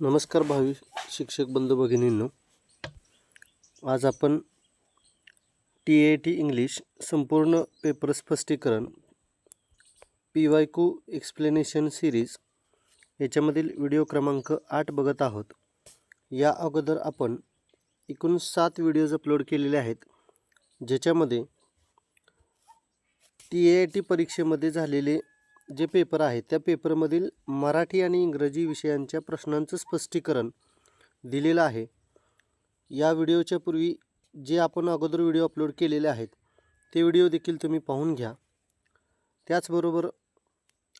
नमस्कार भावी शिक्षक बंधू भगिनींनो. आज आपण टी ए टी इंग्लिश संपूर्ण पेपर स्पष्टीकरण P Y Q explanation series याच्यामधील video क्रमांक आठ बघत आहोत. या अगोदर आपण एकूण सात व्हिडिओज अपलोड केलेले आहेत ज्याच्यामध्ये टी ए टी परीक्षेमध्ये झालेले जे पेपर आहेत त्या पेपरमधील मराठी आणि इंग्रजी विषयांच्या प्रश्नांचं स्पष्टीकरण दिलेलं आहे. या व्हिडिओच्या पूर्वी जे आपण अगोदर व्हिडिओ अपलोड केलेले आहेत ते व्हिडिओ देखील तुम्ही पाहून घ्या. त्याचबरोबर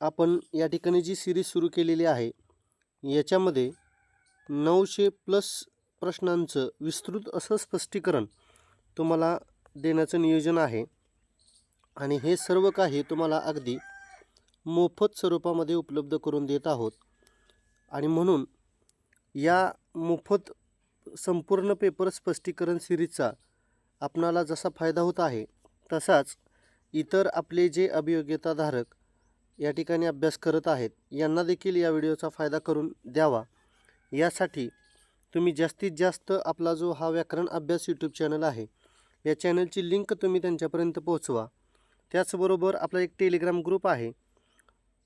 आपण या ठिकाणी जी सिरीज सुरू केलेली आहे याच्यामध्ये नऊशे प्लस प्रश्नांचं विस्तृत असं स्पष्टीकरण तुम्हाला देण्याचं नियोजन आहे. आणि हे सर्व काही तुम्हाला अगदी मोफत स्वरूपामध्ये उपलब्ध करून देत आहोत. आणि म्हणून या मोफत संपूर्ण पेपर स्पष्टीकरण सिरीजचा आपणाला जसा फायदा होत आहे तसाच इतर आपले जे अभियोग्यताधारक या ठिकाणी अभ्यास करत आहेत यांना देखील या व्हिडिओचा फायदा करून द्यावा. यासाठी तुम्ही जास्तीत जास्त आपला जो हा व्याकरण अभ्यास यूट्यूब चॅनल आहे या चॅनलची लिंक तुम्ही त्यांच्यापर्यंत पोहोचवा. त्याचबरोबर आपला एक टेलिग्राम ग्रुप आहे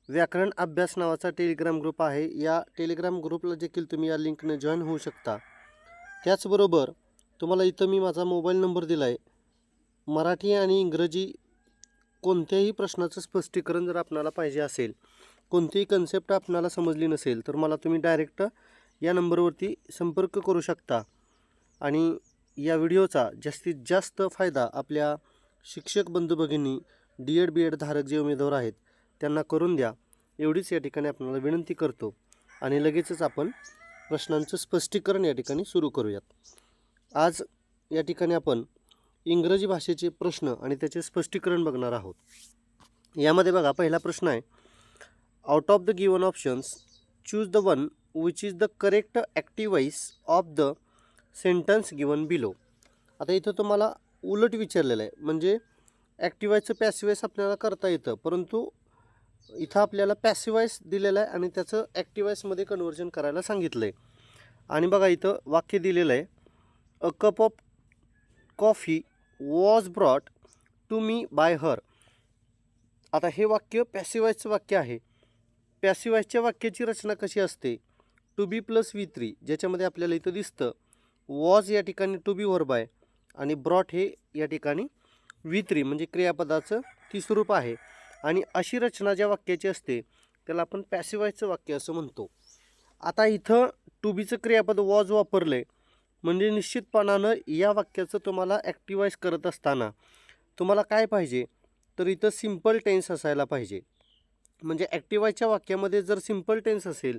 व्याकरण अभ्यास नावाचा टेलिग्राम ग्रुप आहे. या टेलिग्राम ग्रुपला देखील तुम्ही या लिंकने जॉईन होऊ शकता. त्याचबरोबर तुम्हाला इथं मी माझा मोबाईल नंबर दिला आहे मराठी आणि इंग्रजी कोणत्याही प्रश्नाचं स्पष्टीकरण जर आपणाला पाहिजे असेल कोणतीही कन्सेप्ट आपणाला समजली नसेल तर मला तुम्ही डायरेक्ट या नंबरवरती संपर्क करू शकता. आणि या व्हिडिओचा जास्तीत जास्त फायदा आपल्या शिक्षक बंधू भगिनी डी एड बी एड धारक जे उमेदवार आहेत त्यांना करून द्या. एवढीच या ठिकाणी आपल्याला विनंती करतो. आणि लगेचच आपण प्रश्नांचं स्पष्टीकरण या ठिकाणी सुरू करूयात. आज या ठिकाणी आपण इंग्रजी भाषेचे प्रश्न आणि त्याचे स्पष्टीकरण बघणार आहोत. यामध्ये बघा पहिला प्रश्न आहे out of the given options choose the one which is the correct active voice of the sentence given below आता इथं तुम्हाला उलट विचारलेलं आहे. म्हणजे ॲक्टिवाईजचं पॅसिवाईस आपल्याला करता येतं परंतु इथं आपल्याला पॅसिवाईज दिलेलं आहे आणि त्याचं ॲक्टिवाईजमध्ये कन्वर्जन करायला सांगितलं आहे आणि बघा इथं वाक्य दिलेलं आहे a cup of coffee was brought to me by her आता हे वाक्य पॅसिवाईजचं वाक्य आहे. पॅसिवाईजच्या वाक्याची रचना कशी असते? To be plus V three ज्याच्यामध्ये आपल्याला इथं दिसतं वॉज या ठिकाणी टू बी वर बाय आणि ब्रॉट हे या ठिकाणी व्ही थ्री म्हणजे क्रियापदाचं ती स्वरूप आहे. आणि अशी रचना ज्या वाक्याची असते त्याला आपण पॅसिवायचं वाक्य असं म्हणतो. आता इथं टू बीचं क्रियापद वॉज वापरलं आहे म्हणजे निश्चितपणानं या वाक्याचं तुम्हाला ॲक्टिवाईज करत असताना तुम्हाला काय पाहिजे? तर इथं सिंपल टेन्स असायला पाहिजे. म्हणजे ॲक्टिवायच्या वाक्यामध्ये जर सिंपल टेन्स असेल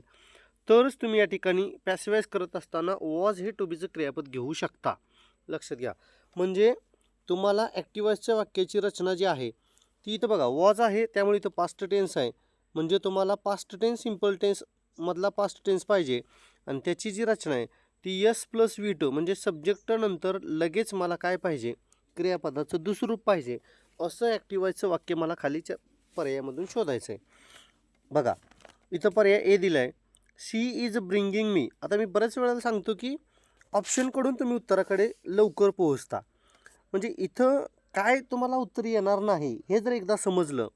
तरच तुम्ही या ठिकाणी पॅसिवाईज करत असताना वॉज हे टू बीचं क्रियापद घेऊ शकता. लक्षात घ्या. म्हणजे तुम्हाला ॲक्टिवाईजच्या वाक्याची रचना जी आहे की इथं बघा वॉज आहे त्यामुळे इथं पास्ट टेन्स आहे. म्हणजे तुम्हाला पास्ट टेन्स सिंपल टेन्स मधला पास्ट टेन्स पाहिजे. आणि त्याची जी रचना आहे ती यस प्लस व्ही टू म्हणजे सब्जेक्ट नंतर लगेच मला काय पाहिजे? क्रियापदाचं दुसरूप पाहिजे. असं ॲक्टिवायचं वाक्य मला खालीच्या पर्यायामधून शोधायचं आहे बघा इथं पर्याय ए दिला आहे सी इज ब्रिंगिंग मी आता मी बऱ्याच वेळेला सांगतो की ऑप्शनकडून तुम्ही उत्तराकडे लवकर पोहोचता. म्हणजे इथं काय तुम्हाला उत्तर येणार नाही हे जर एकदा समजलं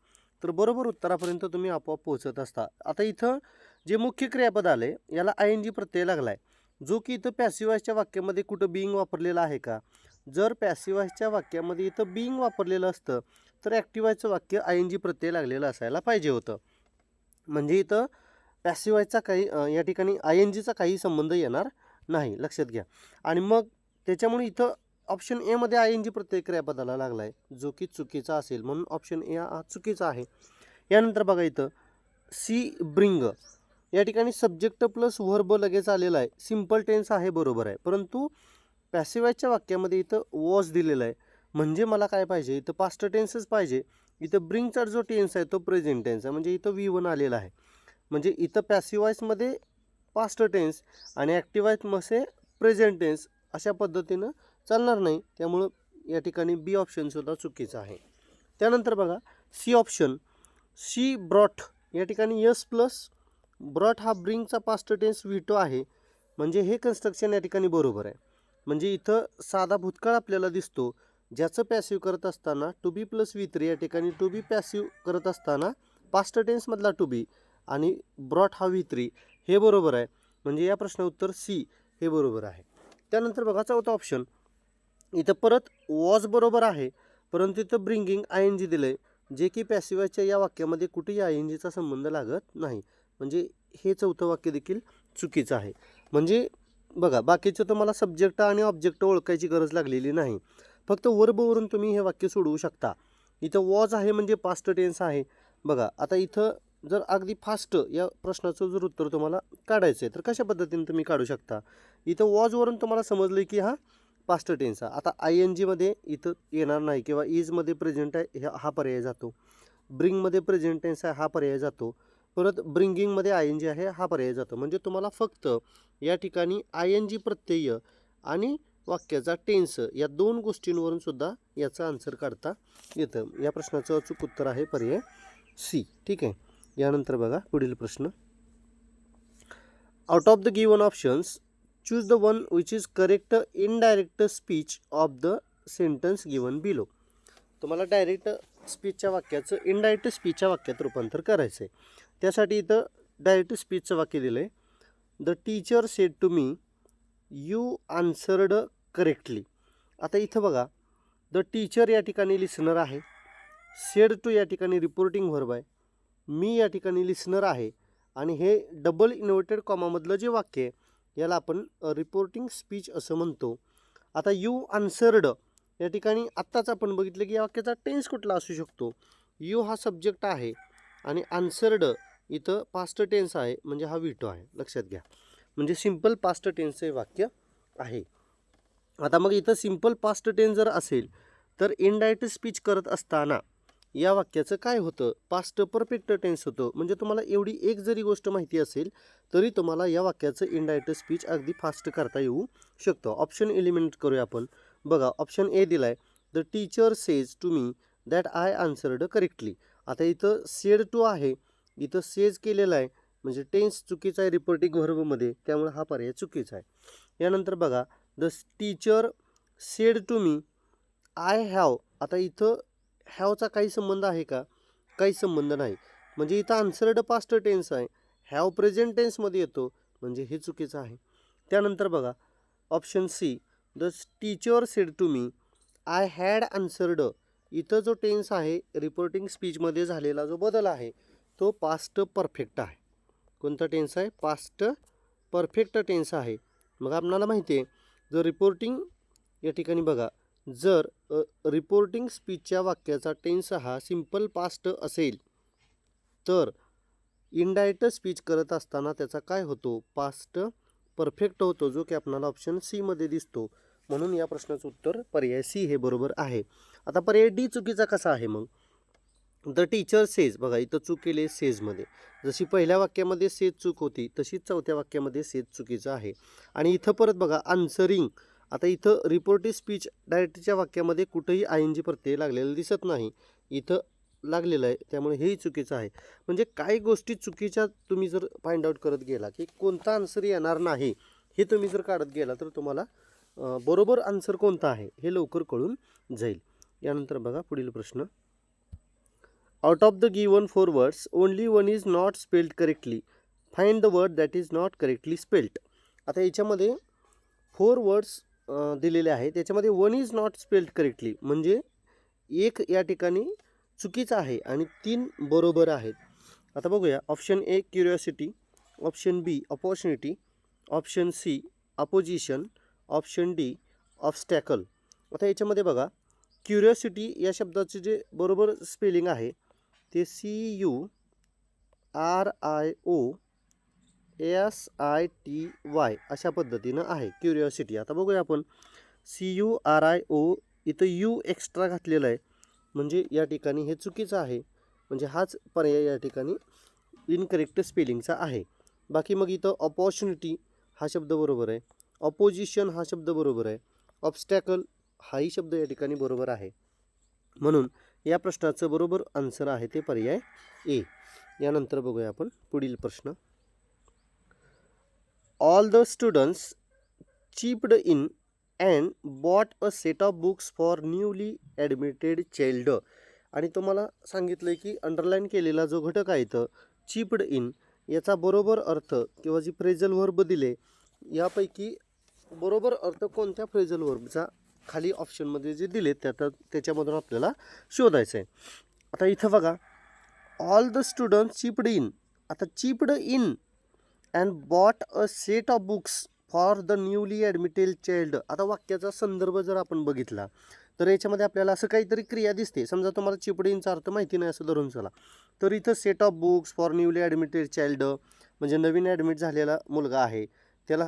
तर बरोबर उत्तरापर्यंत तुम्ही आपोआप पोहोचत असता. आता इथं जे मुख्य क्रियापद आले याला आय एन जी प्रत्यय लागला आहे जो की इथं पॅसिवाईजच्या वाक्यामध्ये कुठं बिईंग वापरलेलं आहे का? जर पॅसिवाईजच्या वाक्यामध्ये इथं बिईंग वापरलेलं असतं तर ॲक्टिवायचं वाक्य आय एन जी प्रत्यय लागलेलं असायला पाहिजे होतं. म्हणजे इथं पॅसिवायचा काही या ठिकाणी आय एन जीचा काही संबंध येणार नाही. लक्षात घ्या. आणि मग त्याच्यामुळे इथं ऑप्शन एमध्ये आय एन जी प्रत्यय बदलायला लागला आहे जो की चुकीचा असेल म्हणून ऑप्शन ए हा चुकीचा आहे. यानंतर बघा इथं सी ब्रिंग. या ठिकाणी सब्जेक्ट प्लस व्हर्ब लगेच आलेला आहे. सिंपल टेन्स आहे बरोबर आहे. परंतु पॅसिवाईजच्या वाक्यामध्ये इथं वॉज दिलेला आहे. म्हणजे मला काय पाहिजे? इथं पास्ट टेन्सच पाहिजे. इथं ब्रिंगचा जो टेन्स आहे तो प्रेझेंट टेन्स आहे. म्हणजे इथं व्ही वन आलेला आहे. म्हणजे इथं पॅसिवाईजमध्ये पास्ट टेन्स आणि ॲक्टिवाईजमध्ये प्रेझेंट टेन्स अशा पद्धतीनं चालणार नाही. त्यामुळं या ठिकाणी बी ऑप्शनसुद्धा चुकीचं आहे. त्यानंतर बघा सी ऑप्शन सी ब्रॉट या ठिकाणी यस प्लस ब्रॉट हा ब्रिंगचा पास्ट टेन्स विटो आहे. म्हणजे हे कन्स्ट्रक्शन या ठिकाणी बरोबर आहे. म्हणजे इथं साधा भूतकाळ आपल्याला दिसतो. ज्याचं पॅसिव्ह करत असताना to be plus V three या ठिकाणी टू बी पॅसिव्ह करत असताना पास्ट टेन्समधला टू बी आणि ब्रॉट हा व्ही थ्री हे बरोबर आहे. म्हणजे या प्रश्न उत्तर सी हे बरोबर आहे. त्यानंतर बघा चौथा ऑप्शन इथं परत वॉज बरोबर आहे परंतु इथं ब्रिंगिंग आय एन जी दिलं आहे जे की पॅसिवाच्या या वाक्यामध्ये कुठेही आय एन जीचा संबंध लागत नाही. म्हणजे हे चौथं वाक्य देखील चुकीचं आहे. म्हणजे बघा बाकीचं तुम्हाला सब्जेक्ट आणि ऑब्जेक्ट ओळखायची गरज लागलेली नाही. फक्त वर्बवरून तुम्ही हे वाक्य सोडवू शकता. इथं वॉज आहे म्हणजे पास्ट टेन्स आहे. बघा आता इथं जर अगदी फास्ट या प्रश्नाचं जर उत्तर तुम्हाला काढायचं आहे तर कशा पद्धतीने तुम्ही काढू शकता? इथं वॉजवरून तुम्हाला समजलं की हा पास्ट टेन्स. आहे आता आय एन जीमध्ये इथं येणार नाही किंवा इजमध्ये प्रेझेंट आहे ह्या- हा पर्याय जातो. ब्रिंगमध्ये प्रेझेंट टेन्स आहे हा पर्याय जातो. परत ब्रिंगिंगमध्ये आय एन जी आहे हा पर्याय जातो. म्हणजे तुम्हाला फक्त या ठिकाणी आय एन जी प्रत्यय आणि वाक्याचा टेन्स या दोन गोष्टींवरून सुद्धा याचं आन्सर काढता येतं. या प्रश्नाचं अचूक उत्तर आहे पर्याय सी ठीक आहे? यानंतर बघा पुढील प्रश्न. Out of the given options choose the one which is correct indirect speech of the sentence given below तुम्हाला डायरेक्ट स्पीचच्या वाक्याचं इनडायरेक्ट स्पीचच्या वाक्यात रूपांतर करायचं आहे त्यासाठी इथं डायरेक्ट स्पीचचं वाक्य दिलं आहे the teacher said to me you answered correctly आता इथं बघा द टीचर या ठिकाणी लिसनर आहे. सेड टू या ठिकाणी रिपोर्टिंग व्हर्ब आहे. मी या ठिकाणी लिसनर आहे. आणि हे डबल इन्व्हर्टेड कॉमामधलं जे वाक्य आहे याला आपण रिपोर्टिंग स्पीच असं म्हणतो. आता यू आन्सर्ड या ठिकाणी आत्ताच आपण बघितलं की या वाक्याचा टेन्स कुठला असू शकतो. यू हा सब्जेक्ट आहे आणि आन्सर्ड इथं पास्ट टेन्स आहे म्हणजे हा विटो आहे. लक्षात घ्या. म्हणजे सिंपल पास्ट टेन्सचं हे वाक्य आहे. आता मग इथं सिंपल पास्ट टेन्स जर असेल तर इनडायरेक्ट स्पीच करत असताना या वाक्याचं काय होतं? पास्ट परफेक्ट टेन्स होतं. म्हणजे तुम्हाला एवढी एक जरी गोष्ट माहिती असेल तरी तुम्हाला या वाक्याचं इनडायरेक्ट स्पीच अगदी फास्ट करता येऊ शकतं. ऑप्शन एलिमिनेट करूया आपण. बघा ऑप्शन ए दिला आहे the teacher says to me that I answered correctly आता इथं सेड टू आहे. इथं सेज केलेलं आहे. म्हणजे टेन्स चुकीचा आहे रिपोर्टिंग व्हर्बमध्ये त्यामुळे हा पर्याय चुकीचा आहे. यानंतर बघा the teacher said to me I have आता इथं हॅवचा काही संबंध आहे का? काही संबंध नाही. म्हणजे इथं आन्सर्ड पास्ट टेन्स आहे. हॅव प्रेझेंट टेन्समध्ये येतो. म्हणजे हे चुकीचं आहे. त्यानंतर बघा. Option C the teacher said to me I had answered इथं जो टेन्स आहे रिपोर्टिंग स्पीचमध्ये झालेला जो बदल आहे तो पास्ट परफेक्ट आहे. कोणता टेन्स आहे? पास्ट परफेक्ट टेन्स आहे. मग आपणाला माहिती आहे जर रिपोर्टिंग या ठिकाणी बघा. जर रिपोर्टिंग स्पीचच्या वाक्याचा टेन्स हा सिंपल पास्ट असेल तर इनडायरेक्ट स्पीच करत असताना त्याचा काय होतो? पास्ट परफेक्ट होतो जो की आपणाला ऑप्शन सीमध्ये दिसतो. म्हणून या प्रश्नाचं उत्तर पर्याय सी हे बरोबर आहे. आता पर्याय डी चुकीचा कसा आहे मग? द टीचर सेज बघा इथं चूक केली आहे सेजमध्ये जशी पहिल्या वाक्यामध्ये सेज चूक होती तशीच चौथ्या वाक्यामध्ये सेज चुकीचं आहे. आणि इथं परत बघा आन्सरिंग आता इथं रिपोर्टिव स्पीच डायरेक्टच्या वाक्यामध्ये कुठंही आय एन जी प्रत्यय लागलेला दिसत नाही. इथं लागलेलं आहे त्यामुळे हेही चुकीचं आहे. म्हणजे काही गोष्टी चुकीच्या तुम्ही जर फाइंड आउट करत गेला की कोणता आन्सर येणार नाही हे तुम्ही जर काढत गेला तर तुम्हाला बरोबर आन्सर कोणता आहे हे लवकर कळून जाईल. यानंतर बघा पुढील प्रश्न. Out of the given four words only one is not spelled correctly find the word that is not correctly spelled आता याच्यामध्ये फोर वर्ड्स दिलेले आहे. त्याच्यामध्ये one is not spelled correctly म्हणजे एक या ठिकाणी चुकीचं आहे आणि तीन बरोबर आहेत. आता बघूया. Option A curiosity option B opportunity option C opposition option D obstacle आता याच्यामध्ये बघा. क्युरिओसिटी या शब्दाचे जे बरोबर स्पेलिंग आहे ते C U R I O S I T Y अशा पद्धतीनं आहे क्युरिओसिटी आता बघूया आपण. C U R I O इथं यू एक्स्ट्रा घातलेलं आहे. म्हणजे या ठिकाणी हे चुकीचं आहे. म्हणजे हाच पर्याय या ठिकाणी इनकरेक्ट स्पेलिंगचा आहे. बाकी मग इथं ऑपॉर्च्युनिटी हा शब्द बरोबर आहे. अपोजिशन हा शब्द बरोबर आहे. ऑब्स्टॅकल हाही शब्द या ठिकाणी बरोबर आहे. म्हणून या प्रश्नाचं बरोबर आन्सर आहे ते पर्याय ए यानंतर बघूया आपण पुढील प्रश्न. All the students chipped in and bought a set of books for newly admitted child आणि तुम्हाला सांगितलं आहे की अंडरलाईन केलेला जो घटक आहे तर चिप्ड इन याचा बरोबर अर्थ किंवा जी फ्रेजल वर्ब दिले यापैकी बरोबर अर्थ कोणत्या फ्रेजल वर्बचा खाली ऑप्शनमध्ये जे दिले त्या तर त्याच्यामधून आपल्याला शोधायचं आहे आता इथं बघा all the student chipped in आता chipped in and bought a set of books for the newly admitted child आता वाक्याचा संदर्भ जर आपण बघितला तर याच्यामध्ये आपल्याला असं काहीतरी क्रिया दिसते. समजा तुम्हाला चिपडींचा अर्थ माहिती नाही असं धरून चला. तर इथं set of books for newly admitted child म्हणजे नवीन ॲडमिट झालेला मुलगा आहे त्याला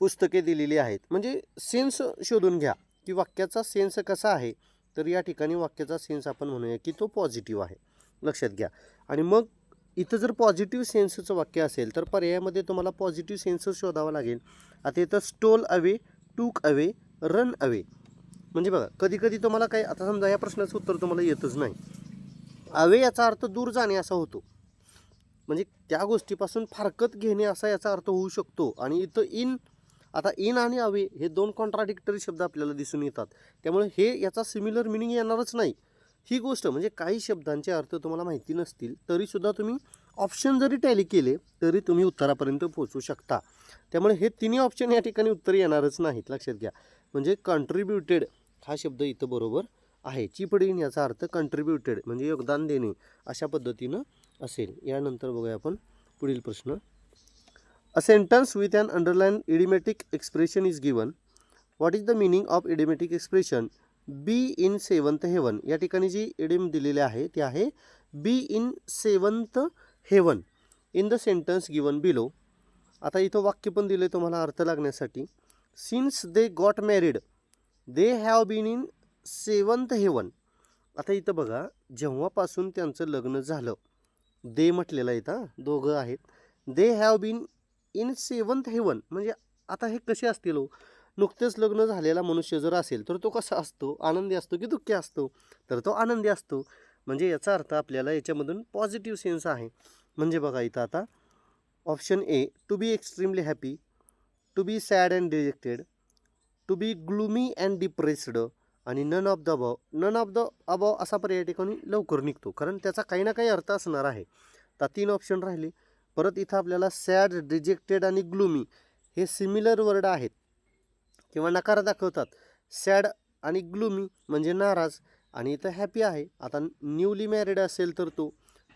पुस्तके दिलेली आहेत. म्हणजे सेन्स शोधून घ्या की वाक्याचा सेन्स कसा आहे. तर या ठिकाणी वाक्याचा सेन्स आपण म्हणूया की तो पॉझिटिव्ह आहे. लक्षात घ्या. आणि मग इथं जर पॉझिटिव्ह सेन्सचं वाक्य असेल तर पर्यायामध्ये तुम्हाला पॉझिटिव्ह सेन्स शोधावा लागेल. आता इथं stole away took away run away म्हणजे बघा कधी कधी तुम्हाला काही आता समजा या प्रश्नाचं उत्तर तुम्हाला येतच नाही. अवे याचा अर्थ दूर जाणे असा होतो. म्हणजे त्या गोष्टीपासून फारकत घेणे असा याचा अर्थ होऊ शकतो. आणि इथं इन आता इन आणि अवे हे दोन कॉन्ट्राडिक्टरी शब्द आपल्याला दिसून येतात. त्यामुळे हे याचा सिमिलर मिनिंग येणारच नाही. ही गोष्ट म्हणजे काही शब्दांचे अर्थ तुम्हाला माहिती नसतील तरीसुद्धा तुम्ही ऑप्शन जरी टॅली केले तरी तुम्ही उत्तरापर्यंत पोहोचू शकता. त्यामुळे हे तिन्ही ऑप्शन या ठिकाणी उत्तर येणारच नाहीत लक्षात घ्या. म्हणजे कंट्रीब्युटेड हा शब्द इथं बरोबर आहे. चिपडीन याचा अर्थ कंट्रीब्युटेड म्हणजे योगदान देणे अशा पद्धतीनं असेल. यानंतर बघूया आपण पुढील प्रश्न. A sentence with and underline idiomatic expression is given what is the meaning of idiomatic expression be in seventh heaven. या ठिकाणी जी इडिम दिलेली आहे ती आहे be in seventh heaven. In the sentence given below. आता इथं वाक्य पण दिले तुम्हाला अर्थ लागण्यासाठी. Since they got married they have been in seventh heaven. आता इथं बघा जेव्हापासून त्यांचं लग्न झालं दे म्हटलेलं आहे इथं दोघं आहेत they have been in seventh heaven. म्हणजे आता हे कसे असतील हो? नुकतेच लग्न झालेला मनुष्य जर असेल तर तो कसा असतो? आनंदी असतो की दुःखी असतो? तर तो आनंदी असतो. म्हणजे याचा अर्थ आपल्याला याच्यामधून पॉझिटिव्ह सेन्स आहे. म्हणजे बघा इथं आता option A to be extremely happy to be sad and dejected to be gloomy and depressed आणि none of the above none of the above असा पर्याय ठिकाणी लवकर निघतो. कारण त्याचा काही ना काही अर्थ असणार आहे. तर तीन ऑप्शन राहिले. परत इथं आपल्याला सॅड डिजेक्टेड आणि ग्लुमी हे सिमिलर वर्ड आहेत. किंवा नकार दाखवतात. सॅड आणि ग्लुमी म्हणजे नाराज आणि इथं हॅपी आहे. आता न्यूली मॅरिड असेल तर तो.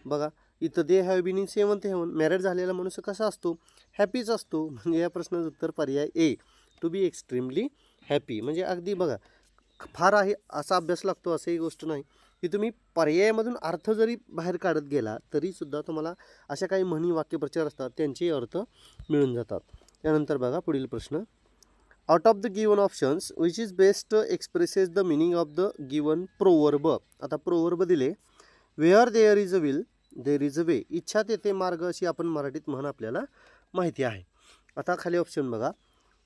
बघा इथं they have been in seventh heaven married झालेला माणूस कसा असतो? हॅपीच असतो. म्हणजे या प्रश्नाचं उत्तर पर्याय A. To be extremely happy म्हणजे अगदी बघा फार आहे असा अभ्यास लागतो असंही गोष्ट नाही. की तुम्ही पर्यायामधून अर्थ जरी बाहेर काढत गेला तरीसुद्धा तुम्हाला अशा काही म्हणी वाक्यप्रचार असतात त्यांचेही अर्थ मिळून जातात. त्यानंतर बघा पुढील प्रश्न. Out of the given options which is best expresses the meaning of the given proverb आता प्रोवर्ब दिले. Where there is a will there is a way इच्छा तेथे मार्ग अशी आपण मराठीत म्हण आपल्याला माहिती आहे. आता खाली ऑप्शन बघा.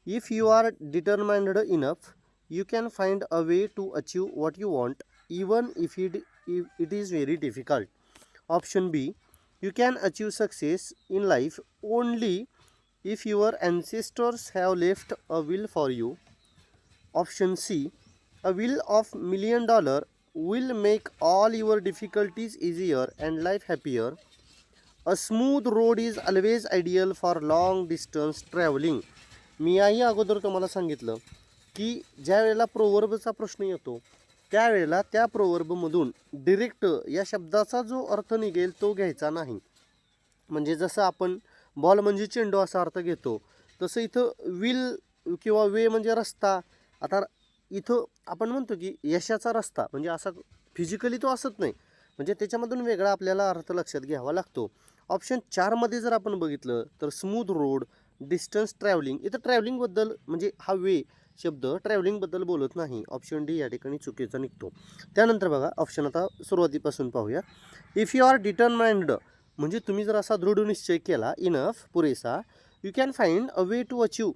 If you are determined enough you can find a way to achieve what you want even if it if it is very difficult option B you can achieve success in life only if your ancestors have left a will for you option C a will of million dollar will make all your difficulties easier and life happier a smooth road is always ideal for long distance travelling मी याही अगोदर तुम्हाला सांगितलं की ज्या वेळेला प्रोवर्बचा प्रश्न येतो त्यावेळेला त्या प्रोवर्बमधून डिरेक्ट या शब्दाचा जो अर्थ निघेल तो घ्यायचा नाही म्हणजे जसं आपण बॉल म्हणजे चेंडू असा अर्थ घेतो. तसं इथं विल किंवा वे म्हणजे रस्ता. आता इथं आपण म्हणतो की यशाचा रस्ता. म्हणजे असा फिजिकली तो असत नाही. म्हणजे त्याच्यामधून वेगळा आपल्याला अर्थ लक्षात घ्यावा लागतो. ऑप्शन चारमध्ये जर आपण बघितलं तर स्मूथ रोड डिस्टन्स ट्रॅव्हलिंग इथं ट्रॅव्हलिंगबद्दल म्हणजे हा वे शब्द ट्रॅव्हलिंगबद्दल बोलत नाही. ऑप्शन डी या ठिकाणी चुकीचा निघतो. त्यानंतर बघा ऑप्शन आता सुरुवातीपासून पाहूया. इफ यू आर डिटर्माइंड म्हणजे तुम्ही जर असा दृढ निश्चय केला इनफ पुरेसा you can find a way to achieve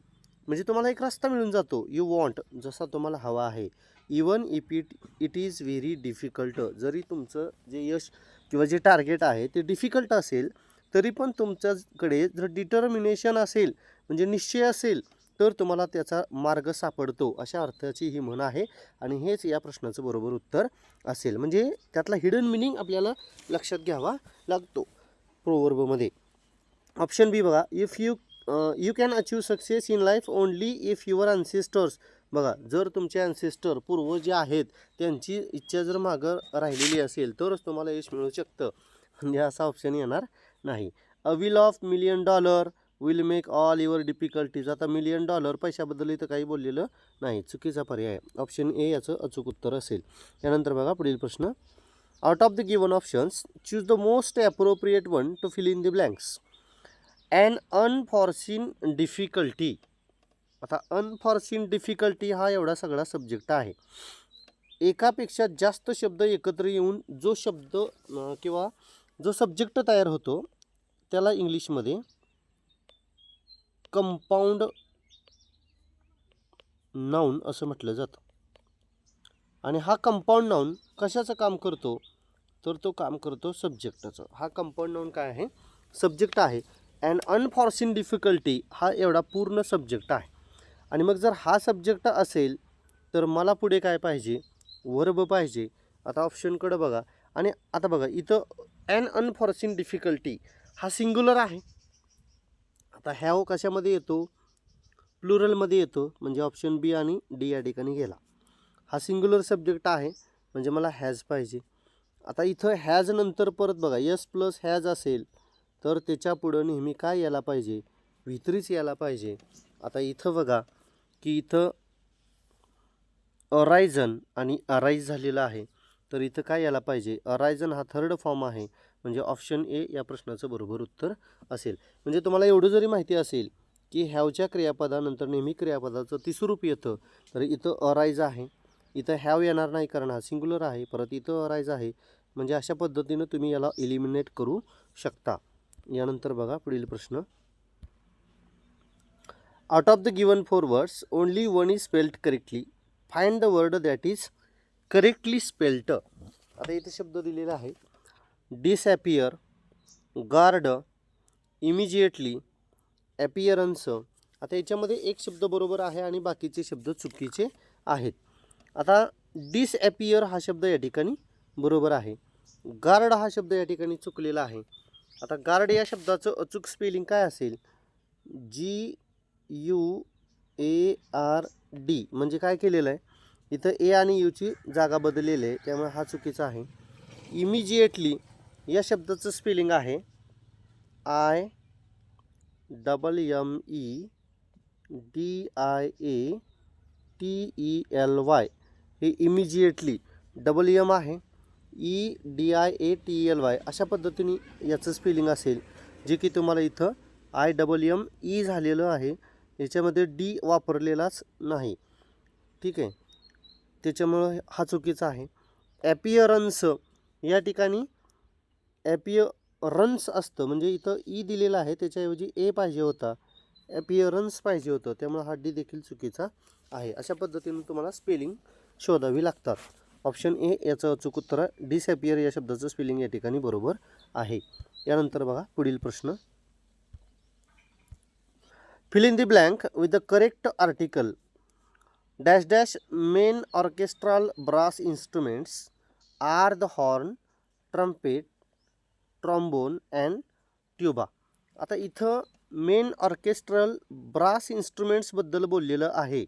म्हणजे तुम्हाला एक रस्ता मिळून जातो. यू वॉन्ट जसा तुम्हाला हवा आहे. Even if it it is very difficult जरी तुमचं जे यश किंवा जे टार्गेट आहे ते डिफिकल्ट असेल तरी पण तुमच्याकडे जर डिटर्मिनेशन असेल म्हणजे निश्चय असेल तर तुम्हाला त्याचा मार्ग सापडतो. अशा अर्थाची ही म्हण आहे आणि हेच या प्रश्नाचं बरोबर उत्तर असेल. म्हणजे त्यातला हिडन मिनिंग आपल्याला लक्षात घ्यावा लागतो. प्रोवर्बमध्ये ऑप्शन बी बघा. If you you can achieve success in life only if your ancestors बघा जर तुमचे अन्सेस्टर पूर्व जे आहेत त्यांची इच्छा जर मागं राहिलेली असेल तरच तुम्हाला यश मिळू शकतं. म्हणजे असा ऑप्शन येणार नाही. A will of million dollar will make all your difficulties आता मिलियन डॉलर पैशाबद्दल इथं काही बोललेलं नाही. चुकीचा पर्याय ऑप्शन ए याचं अचूक उत्तर असेल. त्यानंतर बघा पुढील प्रश्न. Out of the given options choose the most appropriate one to fill in the blanks An unforeseen difficulty आता अनफॉर्सिन डिफिकल्टी हा एवढा सगळा सब्जेक्ट आहे. एकापेक्षा जास्त शब्द एकत्र येऊन जो शब्द किंवा जो सब्जेक्ट तयार होतो त्याला इंग्लिशमध्ये कंपाऊंड नाऊन असं म्हटलं जातं. आणि हा कंपाऊंड नाऊन कशाचं काम करतो? तर तो काम करतो सब्जेक्टचं हा कंपाऊंड नाऊन काय आहे? सब्जेक्ट आहे. अँड अनफॉर्सिन डिफिकल्टी हा एवढा पूर्ण सब्जेक्ट आहे. आणि मग जर हा सब्जेक्ट असेल तर मला पुढे काय पाहिजे? वर्ब पाहिजे. आता ऑप्शनकडं बघा. आणि आता बघा इथं अन अनफॉर्सिन डिफिकल्टी हा सिंग्युलर आहे. आता हॅव कशामध्ये येतो? प्लुरलमध्ये येतो. म्हणजे ऑप्शन बी आणि डी या ठिकाणी गेला. हा सिंग्युलर सब्जेक्ट आहे म्हणजे मला हॅज पाहिजे. आता इथं हॅज नंतर परत बघा यस प्लस हॅज असेल तर त्याच्या पुढं नेहमी काय यायला पाहिजे? वितरीच यायला पाहिजे. आता इथं बघा की इथं अरायझन आणि अराईज झालेलं आहे तर इथं काय यायला पाहिजे? अरायझन हा थर्ड फॉर्म आहे म्हणजे ऑप्शन ए या प्रश्नाचं बरोबर उत्तर असेल. म्हणजे तुम्हाला एवढं जरी माहिती असेल की हॅवच्या क्रियापदानंतर नेहमी क्रियापदाचं तिसरूप येतं तर इथं अरायज आहे. इथं हॅव येणार नाही कारण हा सिंग्युलर आहे परत इथं अरायज आहे. म्हणजे अशा पद्धतीनं तुम्ही याला एलिमिनेट करू शकता. यानंतर बघा पुढील प्रश्न. Out of the given four words only one is spelled correctly find the word that is correctly spelt आता इथे शब्द दिलेला आहे. डिसॲपियर गार्ड इमिजिएटली ॲपियरन्स आता याच्यामध्ये एक शब्द बरोबर आहे आणि बाकीचे शब्द चुकीचे आहेत. आता डिसॲपियर हा शब्द या ठिकाणी बरोबर आहे. गार्ड हा शब्द या ठिकाणी चुकलेला आहे. आता गार्ड या शब्दाचं अचूक स्पेलिंग काय असेल? G U A R D म्हणजे काय केलेलं आहे? इथं ए आणि यूची जागा बदललेली आहे त्यामुळे हा चुकीचा आहे. इमिजिएटली या शब्दाचं स्पेलिंग आहे I double M E D I A T E L Y हे इमिजिएटली डबल एम आहे. E D I A T L Y अशा पद्धतीने याचं स्पेलिंग असेल. जे की तुम्हाला इथं आय डबल एम ई झालेलं आहे. याच्यामध्ये डी वापरलेलाच नाही. ठीक आहे? त्याच्यामुळं हा चुकीचा आहे. ॲपियरन्स या ठिकाणी ॲपियरन्स असतं. म्हणजे इथं e ई दिलेलं आहे. त्याच्याऐवजी ए पाहिजे होता. ॲपियरन्स पाहिजे होतं. त्यामुळे हा डी देखील चुकीचा आहे. अशा पद्धतीने तुम्हाला स्पेलिंग शोधावी लागतात. ऑप्शन ए याचं अचूक उत्तर आहे या शब्दाचं स्पेलिंग या ठिकाणी बरोबर आहे. यानंतर बघा पुढील प्रश्न. Fill in the blank with the correct article dash dash main orchestral brass instruments are the horn trumpet trombone and tuba आता इथं मेन ऑर्केस्ट्रल ब्रास इन्स्ट्रुमेंट्सबद्दल बोललेलं आहे.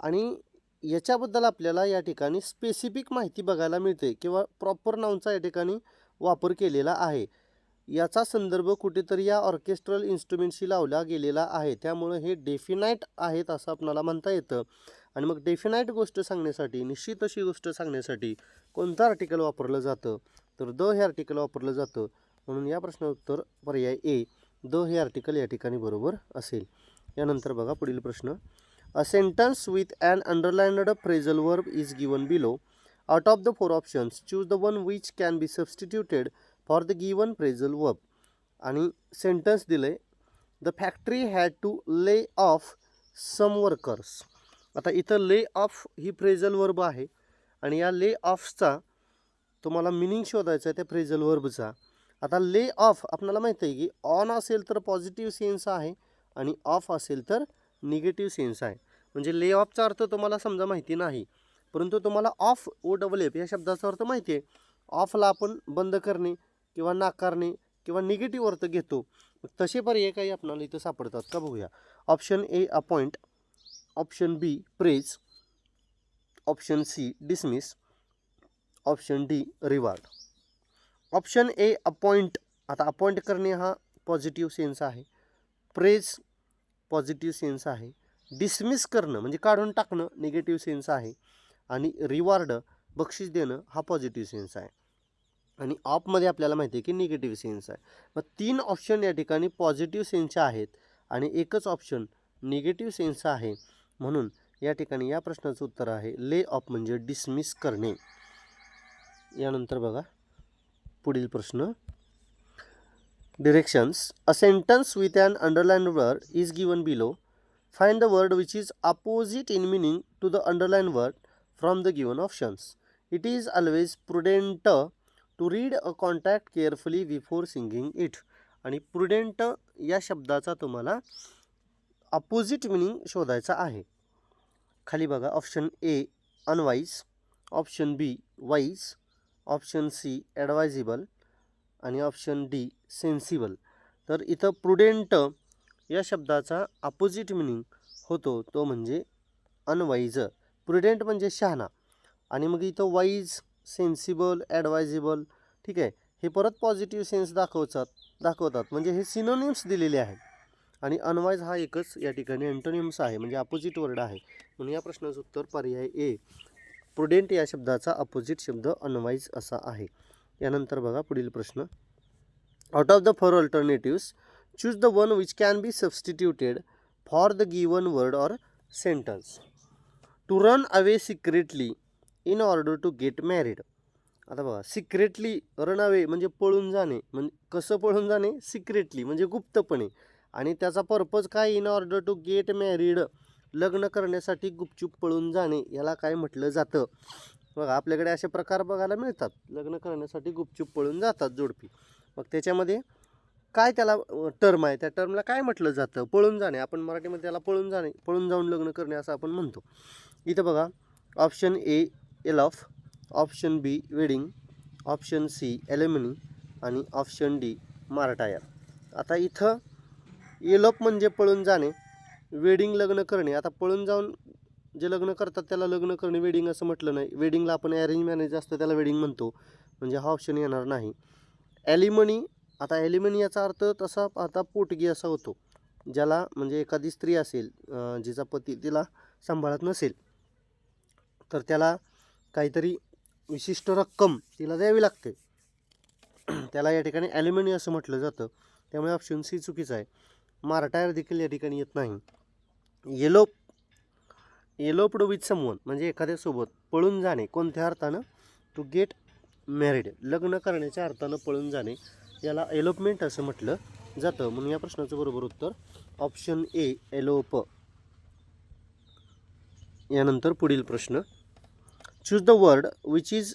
आणि याच्याबद्दल आपल्याला या ठिकाणी स्पेसिफिक माहिती बघायला मिळते किंवा प्रॉपर नाऊनचा या ठिकाणी वापर केलेला आहे. याचा संदर्भ कुठेतरी या ऑर्केस्ट्रल इन्स्ट्रुमेंटशी लावला गेलेला आहे. त्यामुळं हे डेफिनाईट आहेत असं आपणाला म्हणता येतं. आणि मग डेफिनाईट गोष्ट सांगण्यासाठी निश्चित अशी गोष्ट सांगण्यासाठी कोणतं आर्टिकल वापरलं जातं? तर द हे आर्टिकल वापरलं जातं. म्हणून या प्रश्नाचं उत्तर पर्याय ए. द हे आर्टिकल या ठिकाणी बरोबर असेल. यानंतर बघा पुढील प्रश्न. A sentence with and underlined phrasal verb is given below out of the four options choose the one which can be substituted for the given phrasal verb आणि सेंटन्स दिलं the factory had to lay off some workers आता इथं lay off ही phrasal verb आहे. आणि या ले ऑफचा तुम्हाला meaning शोधायचा आहे त्या फ्रेजल वर्बचा आता ले ऑफ आपल्याला माहिती आहे की ऑन असेल तर पॉझिटिव्ह सेन्स आहे आणि ऑफ असेल तर निगेटिव्ह सेन्स आहे. म्हणजे ले ऑफचा अर्थ तुम्हाला समजा माहिती नाही परंतु तुम्हाला ऑफ ओ डबल एफ या शब्दाचा अर्थ माहिती आहे. ऑफला आपण बंद करणे किंवा नाकारणे किंवा निगेटिव्ह अर्थ घेतो. तसे पर्याय काही आपणाला इथं सापडतात का बघूया. Option A appoint option B praise option C dismiss option D reward option A appoint आता अपॉइंट करणे हा पॉझिटिव्ह सेन्स आहे. प्रेज पॉझिटिव्ह सेन्स आहे. डिसमिस करणं म्हणजे काढून टाकणं निगेटिव्ह सेन्स आहे. आणि रिवॉर्ड बक्षीस देणं हा पॉझिटिव्ह सेन्स आहे. आणि ऑपमध्ये आपल्याला माहिती आहे की निगेटिव्ह सेन्स आहे. मग तीन ऑप्शन या ठिकाणी पॉझिटिव्ह सेन्सचे आहेत आणि एकच ऑप्शन निगेटिव्ह सेन्स आहे. म्हणून या ठिकाणी या प्रश्नाचं उत्तर आहे ले ऑफ म्हणजे डिसमिस करणे. यानंतर बघा पुढील प्रश्न. Directions a sentence with an underline word is given below find the word which is opposite in meaning to the underline word from the given options it is always prudent to read a context carefully before singing it आणि prudent या शब्दाचा तुम्हाला opposite meaning शोधायचा आहे. खाली बघा option A unwise option B wise option C advisable आणि option D sensible. तर इथं प्रुडेंट या शब्दाचा अपोजिट मिनिंग होतो तो म्हणजे अनवाईज प्रुडेंट म्हणजे शहाणा. आणि मग इथं वाईज सेन्सिबल ॲडवायझेबल ठीक आहे हे परत पॉझिटिव्ह सेन्स दाखवतात दाखवतात. म्हणजे हे सिनोनिम्स दिलेले आहेत. आणि अनवाईज हा एकच या ठिकाणी अँटोनिम्स आहे म्हणजे अपोजिट वर्ड आहे. म्हणून या प्रश्नाचं उत्तर पर्याय ए प्रुडेंट या शब्दाचा अपोजिट शब्द अनवाईज असा आहे. यानंतर बघा पुढील प्रश्न. Out of the four alternatives choose the one which can be substituted for the given word or sentence to run away secretly in order to get married आता बघा सिक्रेटली रन अवे म्हणजे पळून जाणे म्हणजे कसं पळून जाणे? सिक्रेटली म्हणजे गुप्तपणे. आणि त्याचा पर्पज काय? In order to get married लग्न करण्यासाठी गुपचूप पळून जाणे याला काय म्हटलं जातं? बघा आपल्याकडे असे प्रकार बघायला मिळतात. लग्न करण्यासाठी गुपचूप पळून जातात जोडपी. मग त्याच्यामध्ये काय त्याला टर्म आहे? त्या टर्मला काय म्हटलं जातं? पळून जाणे. आपण मराठीमध्ये त्याला पळून जाणे पळून जाऊन लग्न करणे असं आपण म्हणतो. इथं बघा option A aloof option B wedding option C alimony आणि ऑप्शन डी मार्टायर आता इथं एलॉफ म्हणजे पळून जाणे वेडिंग लग्न करणे. आता पळून जाऊन जे लग्न करतात त्याला लग्न करणे वेडिंग असं म्हटलं नाही. वेडिंगला आपण अरेंज मॅरेज असतं त्याला वेडिंग म्हणतो. म्हणजे हा ऑप्शन येणार नाही. ॲलिमनी आता ॲलिमनी याचा अर्थ तसा आता पोटगी असा होतो ज्याला म्हणजे एखादी स्त्री असेल जिचा पती तिला सांभाळत नसेल तर त्याला काहीतरी विशिष्ट रक्कम तिला द्यावी लागते. त्याला या ठिकाणी ॲल्युमिनी असं म्हटलं जातं. त्यामुळे ऑप्शन सी चुकीचं आहे. मारटायर देखील या ठिकाणी येत नाही. येलोप एलोप्ड विथ समवन म्हणजे एखाद्यासोबत पळून जाणे कोणत्या अर्थानं? टू गेट मॅरिड लग्न करण्याच्या अर्थानं पळून जाणे याला एलोपमेंट असं म्हटलं जातं. म्हणून या प्रश्नाचं बरोबर उत्तर ऑप्शन ए एलोप यानंतर पुढील प्रश्न. Choose the word which is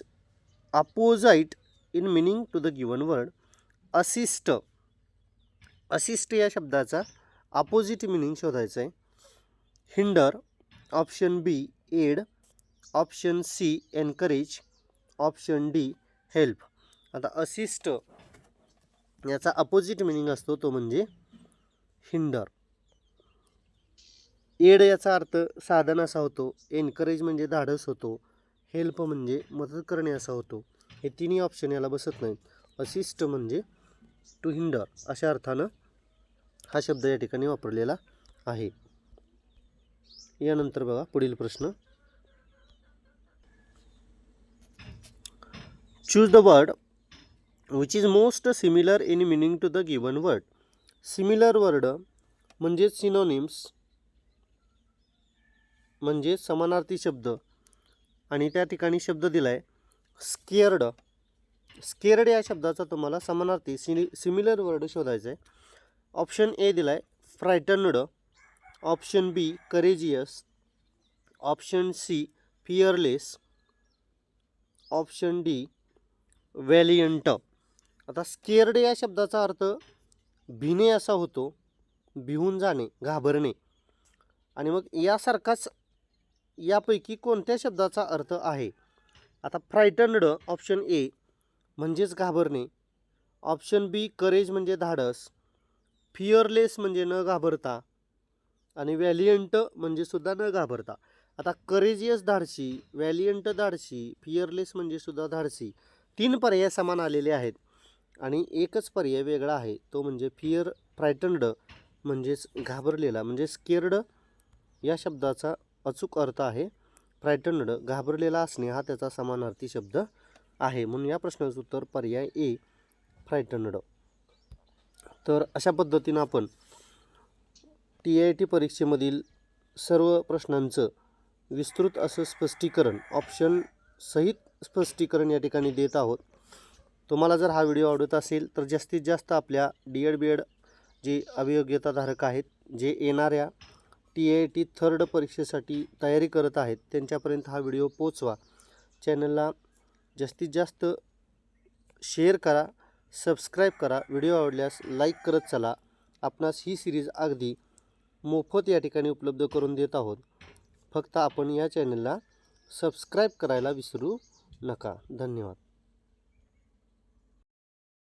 opposite in meaning to the given word assist assist या शब्दाचा अपोजिट मिनिंग शोधायचं आहे hinder option B aid option C encourage option D help आता असिस्ट याचा अपोजिट मिनिंग असतो तो म्हणजे हिंडर एड याचा अर्थ साधन असा होतो एनकरेज म्हणजे धाडस होतो हेल्प म्हणजे मदत करणे असा होतो. हे तिन्ही ऑप्शन याला बसत नाहीत. असिस्ट म्हणजे टू हिंडर अशा अर्थानं हा शब्द या ठिकाणी वापरलेला आहे. यानंतर बघा पुढील प्रश्न. Choose the word which is most similar in meaning to the given word similar word म्हणजे सिनोनिम्स म्हणजे समानार्थी शब्द. आणि त्या ठिकाणी शब्द दिला आहे स्केअर्ड स्केअर्ड या शब्दाचा तुम्हाला समानार्थी सिनि सिमिलर वर्ड शोधायचा आहे ऑप्शन ए दिला आहे frightened option B courageous option C fearless option D valiant आता स्केअर्ड या शब्दाचा अर्थ भिने असा होतो भिवून जाणे घाबरणे. आणि मग यासारखाच यापैकी कोणत्या शब्दाचा अर्थ आहे? आता फ्रायटनड ऑप्शन ए म्हणजेच घाबरणे. ऑप्शन बी करेज म्हणजे धाडस. फिअरलेस म्हणजे न घाबरता. आणि व्हॅलियंट म्हणजे सुद्धा न घाबरता. आता करेजियस धाडशी व्हॅलियंट धाडशी फिअरलेस म्हणजे सुद्धा धाडशी तीन पर्याय समान आलेले आहेत. आणि एकच पर्याय वेगळा आहे तो म्हणजे फिअर फ्रायटंड म्हणजेच घाबरलेला म्हणजे स्केअर्ड या शब्दाचा अचूक अर्थ आहे. फ्रायटंड घाबरलेला असणे हा त्याचा समानार्थी शब्द आहे. म्हणून या प्रश्नाचं उत्तर पर्याय ए फ्रायटंड तर अशा पद्धतीनं आपण टी आय टी परीक्षेमधील सर्व प्रश्नांचं विस्तृत असं स्पष्टीकरण ऑप्शन सहित स्पष्टीकरण या ठिकाणी देत आहोत. तुम्हाला जर हा व्हिडिओ आवडत असेल तर जास्तीत जास्त आपल्या डी एड बी एड जे अभियोग्यताधारक आहेत जे येणाऱ्या टी आय टी थर्ड परीक्षेसाठी तयारी करत आहेत त्यांच्यापर्यंत हा व्हिडिओ पोचवा चॅनलला जास्तीत जास्त शेअर करा सबस्क्राईब करा. व्हिडिओ आवडल्यास लाईक करत चला. आपणास ही सिरीज अगदी मोफत या ठिकाणी उपलब्ध करून देत आहोत. फक्त आपण या चॅनलला सबस्क्राईब करायला विसरू नका. धन्यवाद.